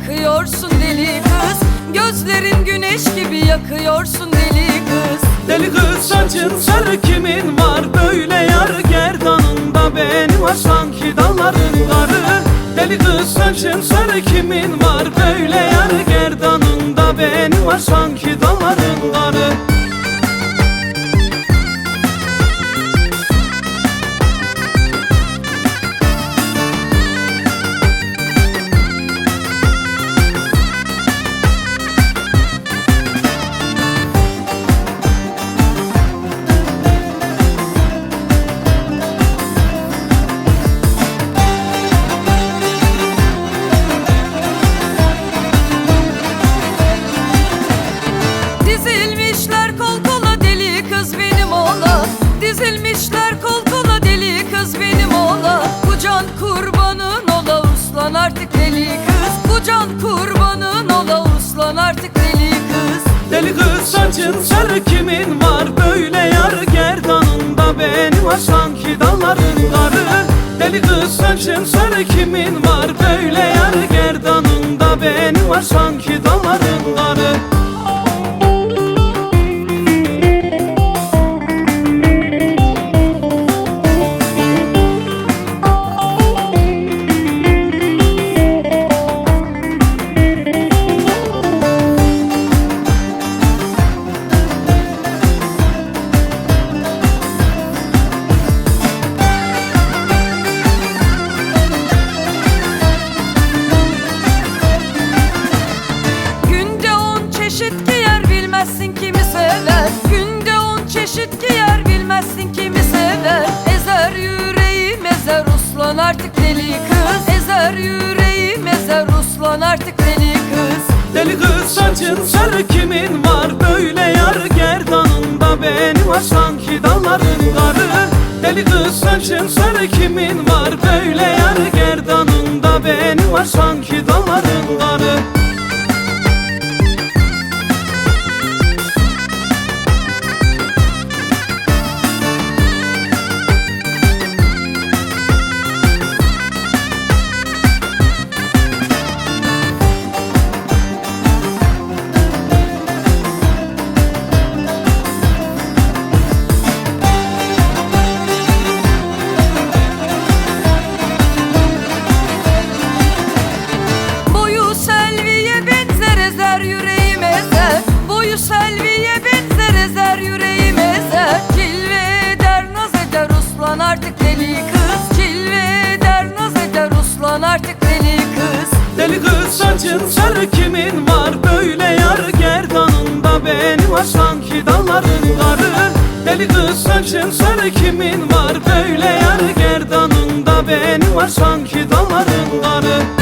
yakıyorsun deli kız. Gözlerin güneş gibi yakıyorsun deli kız. Deli kız saçın sarı kimin var? Böyle yar gerdanında benim var sanki dalların karı Deli kız saçın sarı kimin var? Böyle yar gerdanında benim var sanki dalların karı uslan artık deli kız. Bu can kurbanın ola uslan artık deli kız. Deli kız saçın sarı kimin var? Böyle yar gerdanında benim var sanki dalların karı Deli kız saçın sarı kimin var? Böyle yar gerdanında benim var sanki dalların karı giyer bilmezsin kimi sever. Ezer yüreğim ezer uslan artık deli kız. Ezer yüreğim ezer uslan artık deli kız. Deli kız saçın sarı kimin var? Böyle yar gerdanında benim var sanki dalların karı. Deli kız saçın sarı kimin var? Böyle yar gerdanında benim var sanki saçın sarı kimin var? Böyle yar gerdanında benim var sanki dalların karı